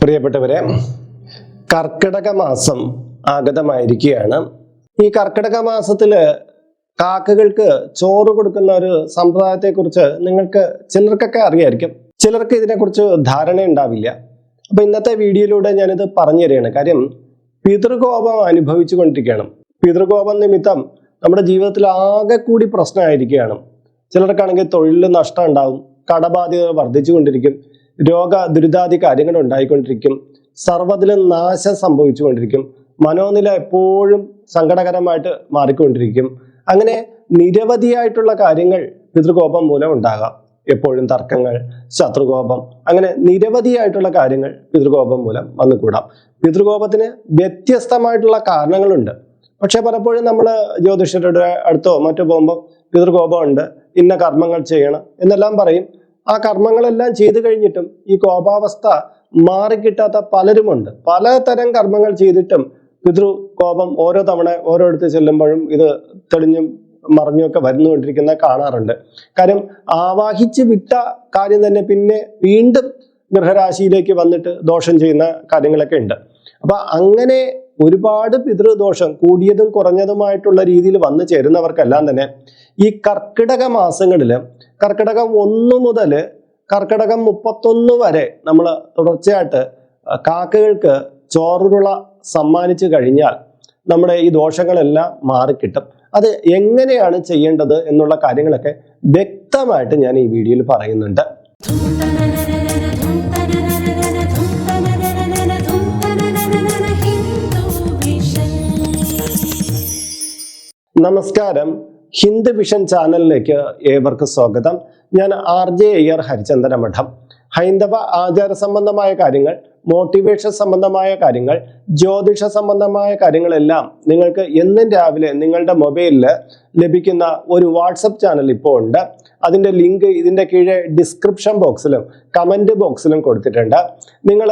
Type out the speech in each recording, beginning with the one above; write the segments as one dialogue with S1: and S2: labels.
S1: പ്രിയപ്പെട്ടവരെ കർക്കിടക മാസം ആഗതമായിരിക്കുകയാണ്. ഈ കർക്കിടക മാസത്തിൽ കാക്കകൾക്ക് ചോറ് കൊടുക്കുന്ന ഒരു സമ്പ്രദായത്തെക്കുറിച്ച് നിങ്ങൾക്ക് ചിലർക്കൊക്കെ അറിയായിരിക്കും. ചിലർക്ക് ഇതിനെക്കുറിച്ച് ധാരണ ഉണ്ടാവില്ല അപ്പൊ ഇന്നത്തെ വീഡിയോയിലൂടെ ഞാനിത് പറഞ്ഞു തരികയാണ്. കാര്യം പിതൃകോപം അനുഭവിച്ചു കൊണ്ടിരിക്കുകയാണ് പിതൃകോപം നിമിത്തം നമ്മുടെ ജീവിതത്തിൽ ആകെ കൂടി പ്രശ്നമായിരിക്കുകയാണ്. ചിലർക്കാണെങ്കിൽ തൊഴിലിൽ നഷ്ടം ഉണ്ടാവും കടബാധ്യത വർദ്ധിച്ചു കൊണ്ടിരിക്കും രോഗ ദുരിതാദി കാര്യങ്ങൾ ഉണ്ടായിക്കൊണ്ടിരിക്കും. സർവത്തിലും നാശം സംഭവിച്ചുകൊണ്ടിരിക്കും. മനോനില എപ്പോഴും സങ്കടകരമായിട്ട് മാറിക്കൊണ്ടിരിക്കും. അങ്ങനെ നിരവധിയായിട്ടുള്ള കാര്യങ്ങൾ പിതൃകോപം മൂലം ഉണ്ടാകാം. എപ്പോഴും തർക്കങ്ങൾ ശത്രുകോപം അങ്ങനെ നിരവധിയായിട്ടുള്ള കാര്യങ്ങൾ പിതൃകോപം മൂലം വന്നുകൂടാം. പിതൃകോപത്തിന് വ്യത്യസ്തമായിട്ടുള്ള കാരണങ്ങളുണ്ട്. പക്ഷെ പലപ്പോഴും നമ്മൾ ജ്യോതിഷരുടെ അടുത്തോ മറ്റോ പോകുമ്പോൾ പിതൃകോപമുണ്ട് ഇന്ന കർമ്മങ്ങൾ ചെയ്യണം എന്നെല്ലാം പറയും. ആ കർമ്മങ്ങളെല്ലാം ചെയ്തു കഴിഞ്ഞിട്ടും ഈ കോപാവസ്ഥ മാറിക്കിട്ടാത്ത പലരുമുണ്ട്. പലതരം കർമ്മങ്ങൾ ചെയ്തിട്ടും പിതൃ കോപം ഓരോ തവണ ഓരോരുത്ത് ചെല്ലുമ്പോഴും ഇത് തെളിഞ്ഞും മറിഞ്ഞൊക്കെ വരുന്നുകൊണ്ടിരിക്കുന്ന കാണാറുണ്ട്. കാര്യം ആവാഹിച്ച് വിട്ട കാര്യം തന്നെ പിന്നെ വീണ്ടും ഗൃഹരാശിയിലേക്ക് വന്നിട്ട് ദോഷം ചെയ്യുന്ന കാര്യങ്ങളൊക്കെ ഉണ്ട്. അപ്പൊ അങ്ങനെ ഒരുപാട് പിതൃദോഷം കൂടിയതും കുറഞ്ഞതുമായിട്ടുള്ള രീതിയിൽ വന്നു ചേരുന്നവർക്കെല്ലാം തന്നെ ഈ കർക്കിടക മാസങ്ങളിൽ കർക്കിടകം ഒന്ന് മുതൽ കർക്കിടകം മുപ്പത്തൊന്ന് വരെ നമ്മൾ തുടർച്ചയായിട്ട് കാക്കകൾക്ക് ചോറുരുള സമ്മാനിച്ചു കഴിഞ്ഞാൽ നമ്മുടെ ഈ ദോഷങ്ങളെല്ലാം മാറിക്കിട്ടും. അത് എങ്ങനെയാണ് ചെയ്യേണ്ടത് എന്നുള്ള കാര്യങ്ങളൊക്കെ വ്യക്തമായിട്ട് ഞാൻ ഈ വീഡിയോയിൽ പറയുന്നുണ്ട്. നമസ്കാരം. ഹിന്ദ് വിഷൻ ചാനലിലേക്ക് ഏവർക്കും സ്വാഗതം. ഞാൻ ആർ ജെ അയ്യർ ഹരിചന്ദന മഠം ഹൈന്ദവ ആചാര സംബന്ധമായ കാര്യങ്ങൾ മോട്ടിവേഷൻ സംബന്ധമായ കാര്യങ്ങൾ ജ്യോതിഷ സംബന്ധമായ കാര്യങ്ങളെല്ലാം നിങ്ങൾക്ക് എന്നും രാവിലെ നിങ്ങളുടെ മൊബൈലിൽ ലഭിക്കുന്ന ഒരു വാട്സപ്പ് ചാനൽ ഇപ്പോൾ ഉണ്ട്. അതിന്റെ ലിങ്ക് ഇതിന്റെ കീഴെ ഡിസ്ക്രിപ്ഷൻ ബോക്സിലും കമന്റ് ബോക്സിലും കൊടുത്തിട്ടുണ്ട്. നിങ്ങൾ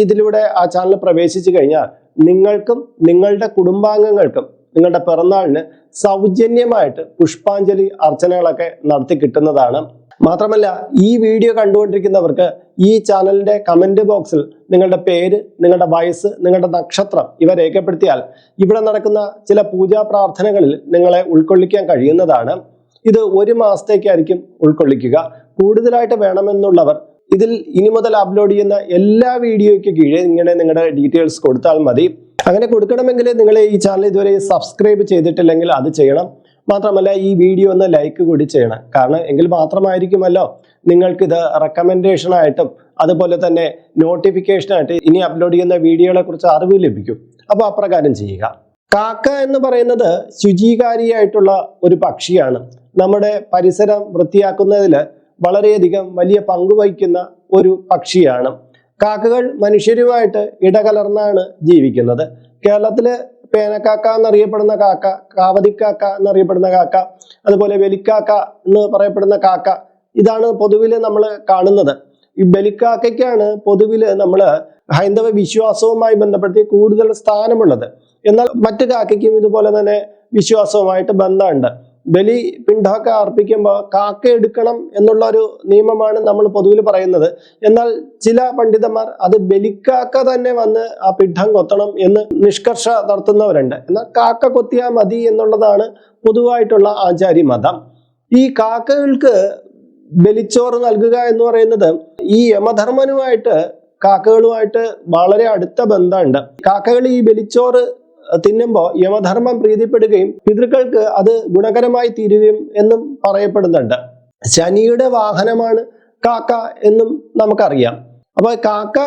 S1: ഇതിലൂടെ ആ ചാനൽ പ്രവേശിച്ചു കഴിഞ്ഞാൽ നിങ്ങൾക്കും നിങ്ങളുടെ കുടുംബാംഗങ്ങൾക്കും നിങ്ങളുടെ പിറന്നാളിന് സൗജന്യമായിട്ട് പുഷ്പാഞ്ജലി അർച്ചനകളൊക്കെ നടത്തി കിട്ടുന്നതാണ്. മാത്രമല്ല ഈ വീഡിയോ കണ്ടുകൊണ്ടിരിക്കുന്നവർക്ക് ഈ ചാനലിന്റെ കമന്റ് ബോക്സിൽ നിങ്ങളുടെ പേര് നിങ്ങളുടെ വയസ്സ് നിങ്ങളുടെ നക്ഷത്രം ഇവ രേഖപ്പെടുത്തിയാൽ ഇവിടെ നടക്കുന്ന ചില പൂജാ പ്രാർത്ഥനകളിൽ നിങ്ങളെ ഉൾക്കൊള്ളിക്കാൻ കഴിയുന്നതാണ്. ഇത് ഒരു മാസത്തേക്കായിരിക്കും ഉൾക്കൊള്ളിക്കുക. കൂടുതലായിട്ട് വേണമെന്നുള്ളവർ ഇതിൽ ഇനി മുതൽ അപ്ലോഡ് ചെയ്യുന്ന എല്ലാ വീഡിയോയ്ക്ക് കീഴേ ഇങ്ങനെ നിങ്ങളുടെ ഡീറ്റെയിൽസ് കൊടുത്താൽ മതി. അങ്ങനെ കൊടുക്കണമെങ്കിൽ നിങ്ങൾ ഈ ചാനൽ ഇതുവരെ സബ്സ്ക്രൈബ് ചെയ്തിട്ടില്ലെങ്കിൽ അത് ചെയ്യണം. മാത്രമല്ല ഈ വീഡിയോ ഒന്ന് ലൈക്ക് കൂടി ചെയ്യണം. കാരണം എങ്കിൽ മാത്രമായിരിക്കുമല്ലോ നിങ്ങൾക്കിത് റെക്കമെൻഡേഷനായിട്ടും അതുപോലെ തന്നെ നോട്ടിഫിക്കേഷനായിട്ട് ഇനി അപ്ലോഡ് ചെയ്യുന്ന വീഡിയോകളെ കുറിച്ച് അറിവ് ലഭിക്കും. അപ്പോൾ അപ്രകാരം ചെയ്യുക. കാക്ക എന്ന് പറയുന്നത് ശുചീകാരിയായിട്ടുള്ള ഒരു പക്ഷിയാണ്. നമ്മുടെ പരിസരം വൃത്തിയാക്കുന്നതിൽ വളരെയധികം വലിയ പങ്ക് വഹിക്കുന്ന ഒരു പക്ഷിയാണ്. കാക്കകൾ മനുഷ്യരുമായിട്ട് ഇടകലർന്നാണ് ജീവിക്കുന്നത്. കേരളത്തിൽ പേനക്കാക്ക എന്നറിയപ്പെടുന്ന കാക്ക കാവതിക്കാക്ക എന്നറിയപ്പെടുന്ന കാക്ക അതുപോലെ വെലിക്കാക്ക എന്ന് പറയപ്പെടുന്ന കാക്ക ഇതാണ് പൊതുവിൽ നമ്മൾ കാണുന്നത്. ഈ ബലിക്കാക്കയ്ക്കാണ് പൊതുവിൽ നമ്മൾ ഹൈന്ദവ വിശ്വാസവുമായി ബന്ധപ്പെടുത്തി കൂടുതൽ സ്ഥാനമുള്ളത്. എന്നാൽ മറ്റു കാക്കയ്ക്കും ഇതുപോലെ തന്നെ വിശ്വാസവുമായിട്ട് ബന്ധമുണ്ട്. ബലി പിണ്ടാക്ക അർപ്പിക്കുമ്പോൾ കാക്ക എടുക്കണം എന്നുള്ള ഒരു നിയമമാണ് നമ്മൾ പൊതുവിൽ പറയുന്നത്. എന്നാൽ ചില പണ്ഡിതന്മാർ അത് ബലിക്കാക്ക തന്നെ വന്ന് ആ പിണ്ഡം കൊത്തണം എന്ന് നിഷ്കർഷ നടത്തുന്നവരുണ്ട്. എന്നാൽ കാക്ക കൊത്തിയാൽ മതി എന്നുള്ളതാണ് പൊതുവായിട്ടുള്ള ആചാര്യ മതം. ഈ കാക്കകൾക്ക് ബലിച്ചോറ് നൽകുക എന്ന് പറയുന്നത് ഈ യമധർമ്മനുമായിട്ട് കാക്കകളുമായിട്ട് വളരെ അടുത്ത ബന്ധമുണ്ട്. കാക്കകൾ ഈ ബലിച്ചോറ് തിന്നുമ്പോൾ യമധർമ്മം പ്രീതിപ്പെടുകയും പിതൃക്കൾക്ക് അത് ഗുണകരമായി തീരുകയും എന്നും പറയപ്പെടുന്നുണ്ട്. ശനിയുടെ വാഹനമാണ് കാക്ക എന്നും നമുക്കറിയാം. അപ്പൊ കാക്ക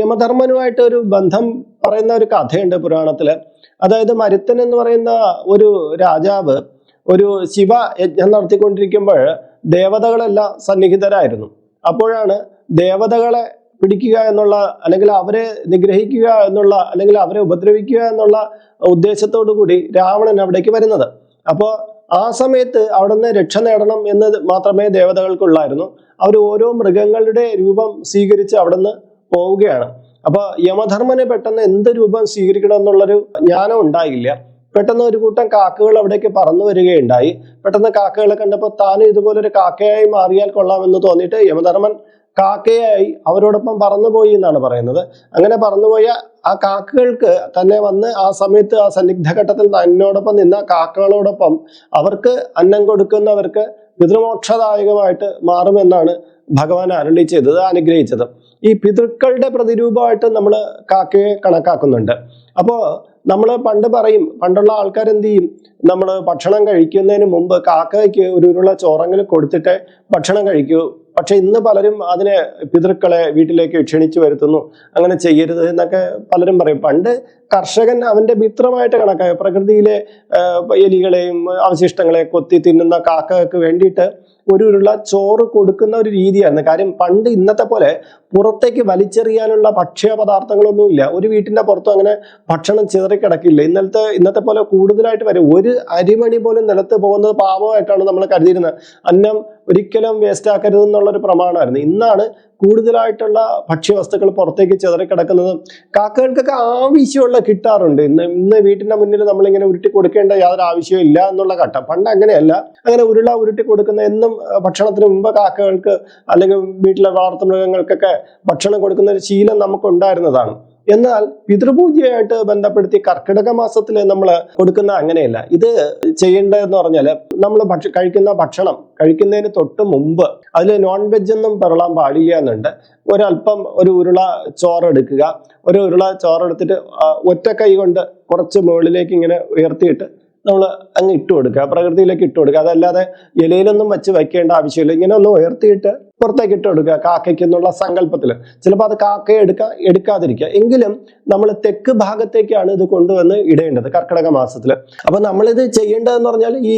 S1: യമധർമ്മനുമായിട്ട് ഒരു ബന്ധം പറയുന്ന ഒരു കഥയുണ്ട് പുരാണത്തിൽ. അതായത് മരുത്തൻ എന്ന് പറയുന്ന ഒരു രാജാവ് ഒരു ശിവ യജ്ഞം നടത്തിക്കൊണ്ടിരിക്കുമ്പോൾ ദേവതകളെല്ലാം സന്നിഹിതരായിരുന്നു. അപ്പോഴാണ് ദേവതകളെ പിടിക്കുക എന്നുള്ള അല്ലെങ്കിൽ അവരെ നിഗ്രഹിക്കുക എന്നുള്ള അല്ലെങ്കിൽ അവരെ ഉപദ്രവിക്കുക എന്നുള്ള ഉദ്ദേശത്തോടു കൂടി രാവണൻ അവിടേക്ക് വരുന്നത്. അപ്പോൾ ആ സമയത്ത് അവിടെ നിന്ന് രക്ഷ നേടണം എന്ന് മാത്രമേ ദേവതകൾക്കുള്ളായിരുന്നു. അവർ ഓരോ മൃഗങ്ങളുടെ രൂപം സ്വീകരിച്ച് അവിടെ നിന്ന് പോവുകയാണ്. അപ്പോൾ യമധർമ്മന് പെട്ടെന്ന് എന്ത് രൂപം സ്വീകരിക്കണം എന്നുള്ളൊരു ജ്ഞാനം ഉണ്ടായില്ല. പെട്ടെന്ന് ഒരു കൂട്ടം കാക്കകൾ അവിടേക്ക് പറന്നു വരികയുണ്ടായി. പെട്ടെന്ന് കാക്കകളെ കണ്ടപ്പോൾ താനും ഇതുപോലൊരു കാക്കയായി മാറിയാൽ കൊള്ളാമെന്ന് തോന്നിയിട്ട് യമധർമ്മൻ കാക്കയായി അവരോടൊപ്പം പറന്നുപോയി എന്നാണ് പറയുന്നത്. അങ്ങനെ പറന്നുപോയ ആ കാക്കകൾക്ക് തന്നെ വന്ന് ആ സമയത്ത് ആ സന്നിഗ്ധ ഘട്ടത്തിൽ തന്നോടൊപ്പം നിന്ന കാക്കകളോടൊപ്പം അവർക്ക് അന്നം കൊടുക്കുന്നവർക്ക് പിതൃമോക്ഷദായകമായിട്ട് മാറുമെന്നാണ് ഭഗവാൻ അരുളി ചെയ്തത് അനുഗ്രഹിച്ചത്. ഈ പിതൃക്കളുടെ പ്രതിരൂപമായിട്ട് നമ്മൾ കാക്കയെ കണക്കാക്കുന്നുണ്ട്. അപ്പോൾ നമ്മൾ പണ്ട് പറയും പണ്ടുള്ള ആൾക്കാർ എന്ത് ചെയ്യും? നമ്മൾ ഭക്ഷണം കഴിക്കുന്നതിന് മുമ്പ് കാക്കയ്ക്ക് ഒരു ഉരുള ചോറെങ്കിലും കൊടുത്തിട്ട് ഭക്ഷണം കഴിക്കൂ. പക്ഷെ ഇന്ന് പലരും അതിനെ പിതൃക്കളെ വീട്ടിലേക്ക് ക്ഷണിച്ചു വരുത്തുന്നു അങ്ങനെ ചെയ്യരുത് എന്നൊക്കെ പലരും പറയും. പണ്ട് കർഷകൻ അവന്റെ മിത്രമായിട്ട് കണക്കായ. പ്രകൃതിയിലെ എലികളെയും അവശിഷ്ടങ്ങളെ കൊത്തി തിന്നുന്ന കാക്കകൾക്ക് വേണ്ടിയിട്ട് ഒരു ഉരുള ചോറ് കൊടുക്കുന്ന ഒരു രീതിയായിരുന്നു. കാര്യം പണ്ട് ഇന്നത്തെ പോലെ പുറത്തേക്ക് വലിച്ചെറിയാനുള്ള ഭക്ഷ്യ പദാർത്ഥങ്ങളൊന്നുമില്ല ഒരു വീട്ടിന്റെ പുറത്തും അങ്ങനെ ഭക്ഷണം ചിതറിക്കിടക്കില്ല. ഇന്നലത്തെ ഇന്നത്തെ പോലെ കൂടുതലായിട്ട് വരും. ഒരു അരിമണി പോലും നിലത്ത് പോകുന്നത് പാവമായിട്ടാണ് നമ്മൾ കരുതിയിരുന്നത്. അന്നം ഒരിക്കലും വേസ്റ്റ് ആക്കരുത് എന്നുള്ളൊരു പ്രമാണമായിരുന്നു. ഇന്നാണ് കൂടുതലായിട്ടുള്ള ഭക്ഷ്യവസ്തുക്കൾ പുറത്തേക്ക് ചിതറിക്കിടക്കുന്നതും കാക്കകൾക്കൊക്കെ ആവശ്യമുള്ള കിട്ടാറുണ്ട്. ഇന്ന് ഇന്ന് വീട്ടിന്റെ മുന്നിൽ നമ്മളിങ്ങനെ ഉരുട്ടി കൊടുക്കേണ്ട യാതൊരു ആവശ്യവും ഇല്ല എന്നുള്ള ഘട്ടം. പണ്ട് അങ്ങനെയല്ല. അങ്ങനെ ഉരുള ഉരുട്ടി കൊടുക്കുന്ന എന്നും ഭക്ഷണത്തിന് മുമ്പ് കാക്കകൾക്ക് അല്ലെങ്കിൽ വീട്ടിലെ വളർത്തുമൃഗങ്ങൾക്കൊക്കെ ഭക്ഷണം കൊടുക്കുന്ന ഒരു ശീലം നമുക്ക് ഉണ്ടായിരുന്നതാണ് എന്നാൽ പിതൃപൂജയായിട്ട് ബന്ധപ്പെടുത്തി കർക്കിടക മാസത്തിൽ നമ്മൾ കൊടുക്കുന്ന അങ്ങനെയല്ല. ഇത് ചെയ്യേണ്ടതെന്ന് പറഞ്ഞാൽ നമ്മൾ ഭക്ഷ കഴിക്കുന്ന ഭക്ഷണം കഴിക്കുന്നതിന് തൊട്ട് മുമ്പ് അതിൽ നോൺ വെജ് ഒന്നും പെറളാൻ പാടില്ല എന്നുണ്ട്. ഒരല്പം ഒരു ഉരുള ചോറെടുക്കുക. ഒരു ഉരുള ചോറെടുത്തിട്ട് ഒറ്റ കൈ കൊണ്ട് കുറച്ച് മുകളിലേക്ക് ഇങ്ങനെ ഉയർത്തിയിട്ട് നമ്മൾ അങ്ങ് ഇട്ട് കൊടുക്കുക പ്രകൃതിയിലേക്ക് ഇട്ട് കൊടുക്കുക. അതല്ലാതെ ഇലയിലൊന്നും വെച്ച് വെക്കേണ്ട ആവശ്യമില്ല. ഇങ്ങനെ ഒന്ന് ഉയർത്തിയിട്ട് പുറത്തേക്ക് ഇട്ട് കൊടുക്കുക കാക്കയ്ക്ക് എന്നുള്ള സങ്കല്പത്തിൽ ചിലപ്പോൾ അത് കാക്കയെ എടുക്കാ എടുക്കാതിരിക്കുക. എങ്കിലും നമ്മൾ തെക്ക് ഭാഗത്തേക്കാണ് ഇത് കൊണ്ടുവന്ന് ഇടേണ്ടത് കർക്കിടക മാസത്തിൽ അപ്പൊ നമ്മളിത് ചെയ്യേണ്ടതെന്ന് പറഞ്ഞാൽ ഈ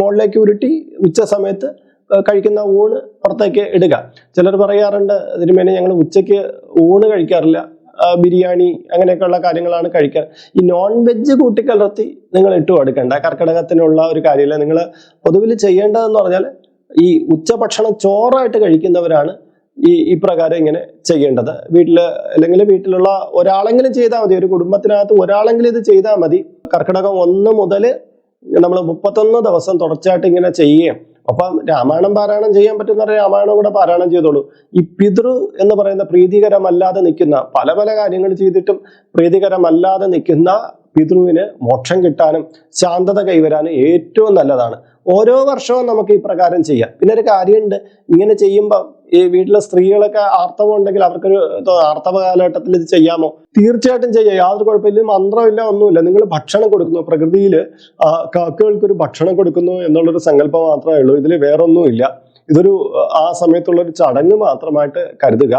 S1: മുകളിലേക്ക് ഉരുട്ടി ഉച്ച സമയത്ത് കഴിക്കുന്ന ഊണ് പുറത്തേക്ക് ഇടുക. ചിലർ പറയാറുണ്ട് തിരുമേനി ഞങ്ങൾ ഉച്ചയ്ക്ക് ഊണ് കഴിക്കാറില്ല. ബിരിയാണി അങ്ങനെയൊക്കെയുള്ള കാര്യങ്ങളാണ് കഴിക്കുക ഈ നോൺ വെജ് കൂട്ടിക്കലർത്തി നിങ്ങൾ ഇട്ട് കൊടുക്കേണ്ട. കർക്കിടകത്തിനുള്ള ഒരു കാര്യമില്ല. നിങ്ങൾ പൊതുവിൽ ചെയ്യേണ്ടതെന്ന് പറഞ്ഞാൽ ഈ ഉച്ചഭക്ഷണം ചോറായിട്ട് കഴിക്കുന്നവരാണ് ഈ ഇപ്രകാരം ഇങ്ങനെ ചെയ്യേണ്ടത്. വീട്ടിൽ അല്ലെങ്കിൽ വീട്ടിലുള്ള ഒരാളെങ്കിലും ചെയ്താൽ മതി. ഒരു കുടുംബത്തിനകത്ത് ഒരാളെങ്കിലും ഇത് ചെയ്താൽ മതി. കർക്കിടകം ഒന്ന് മുതൽ നമ്മൾ മുപ്പത്തൊന്ന് ദിവസം തുടർച്ചയായിട്ട് ഇങ്ങനെ ചെയ്യുകയും അപ്പം രാമായണം പാരായണം ചെയ്യാൻ പറ്റുന്ന രാമായണം കൂടെ പാരായണം ചെയ്തോളൂ. ഈ പിതൃ എന്ന് പറയുന്ന പ്രീതികരമല്ലാതെ നിൽക്കുന്ന പല പല കാര്യങ്ങൾ ചെയ്തിട്ടും പ്രീതികരമല്ലാതെ നിൽക്കുന്ന പിതൃവിന് മോക്ഷം കിട്ടാനും ശാന്തത കൈവരാനും ഏറ്റവും നല്ലതാണ്. ഓരോ വർഷവും നമുക്ക് ഈ പ്രകാരം ചെയ്യാം. പിന്നെ ഒരു കാര്യമുണ്ട്. ഇങ്ങനെ ചെയ്യുമ്പോൾ ഈ വീട്ടിലെ സ്ത്രീകളൊക്കെ ആർത്തവം ഉണ്ടെങ്കിൽ അവർക്കൊരു ആർത്തവ കാലഘട്ടത്തിൽ ഇത് ചെയ്യാമോ? തീർച്ചയായിട്ടും ചെയ്യാം. യാതൊരു കുഴപ്പമില്ല. മന്ത്രമില്ല ഒന്നുമില്ല. നിങ്ങൾ ഭക്ഷണം കൊടുക്കുന്നു. പ്രകൃതിയിൽ കാക്കകൾക്ക് ഒരു ഭക്ഷണം കൊടുക്കുന്നു എന്നുള്ളൊരു സങ്കല്പം മാത്രമേ ഉള്ളൂ. ഇതിൽ വേറൊന്നുമില്ല. ഇതൊരു ആ സമയത്തുള്ള ഒരു ചടങ്ങ് മാത്രമായിട്ട് കരുതുക.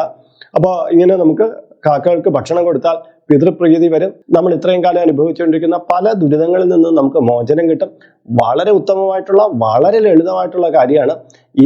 S1: അപ്പോൾ ഇങ്ങനെ നമുക്ക് കാക്കകൾക്ക് ഭക്ഷണം കൊടുത്താൽ പിതൃപ്രീതി വരും. നമ്മൾ ഇത്രയും കാലം അനുഭവിച്ചുകൊണ്ടിരിക്കുന്ന പല ദുരിതങ്ങളിൽ നിന്നും നമുക്ക് മോചനം കിട്ടും. വളരെ ഉത്തമമായിട്ടുള്ള വളരെ ലളിതമായിട്ടുള്ള കാര്യമാണ്.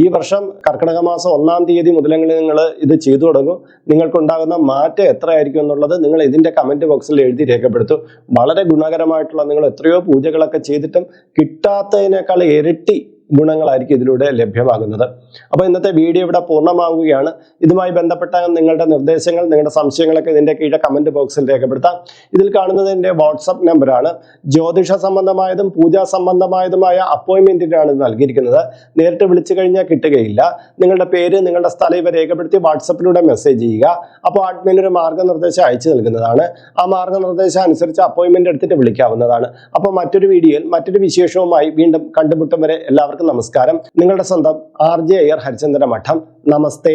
S1: ഈ വർഷം കർക്കിടക മാസം ഒന്നാം തീയതി മുതലെങ്കിൽ നിങ്ങൾ ഇത് ചെയ്തു തുടങ്ങും. നിങ്ങൾക്കുണ്ടാകുന്ന മാറ്റം എത്രയായിരിക്കും എന്നുള്ളത് നിങ്ങൾ ഇതിന്റെ കമന്റ് ബോക്സിൽ എഴുതി രേഖപ്പെടുത്തും. വളരെ ഗുണകരമായിട്ടുള്ള നിങ്ങൾ എത്രയോ പൂജകളൊക്കെ ചെയ്തിട്ടും കിട്ടാത്തതിനേക്കാൾ ഇരട്ടി ഗുണങ്ങളായിരിക്കും ഇതിലൂടെ ലഭ്യമാകുന്നത്. അപ്പോൾ ഇന്നത്തെ വീഡിയോ ഇവിടെ പൂർണമാവുകയാണ്. ഇതുമായി ബന്ധപ്പെട്ട നിങ്ങളുടെ നിർദ്ദേശങ്ങൾ നിങ്ങളുടെ സംശയങ്ങളൊക്കെ ഇതിന്റെ കീഴെ കമന്റ് ബോക്സിൽ രേഖപ്പെടുത്താം. ഇതിൽ കാണുന്നത് എന്റെ വാട്സപ്പ് നമ്പറാണ് ജ്യോതിഷ സംബന്ധമായതും പൂജാ സംബന്ധമായതുമായ അപ്പോയിൻമെന്റിനാണ് നൽകിയിരിക്കുന്നത്. നേരിട്ട് വിളിച്ചു കഴിഞ്ഞാൽ കിട്ടുകയില്ല. നിങ്ങളുടെ പേര് നിങ്ങളുടെ സ്ഥലം ഇവ രേഖപ്പെടുത്തി വാട്സപ്പിലൂടെ മെസ്സേജ് ചെയ്യുക. അപ്പോൾ അഡ്മിൻ ഒരു മാർഗനിർദ്ദേശം അയച്ചു നൽകുന്നതാണ്. ആ മാർഗനിർദ്ദേശം അനുസരിച്ച് അപ്പോയിന്റ്മെന്റ് എടുത്തിട്ട് വിളിക്കാവുന്നതാണ്. അപ്പോൾ മറ്റൊരു വീഡിയോയിൽ മറ്റൊരു വിശേഷവുമായി വീണ്ടും കണ്ടുമുട്ടും വരെ എല്ലാവർക്കും നമസ്കാരം. നിങ്ങളുടെ സ്വന്തം ആർ ജെ അയ്യർ ഹരിചന്ദ്ര മഠം നമസ്തേ.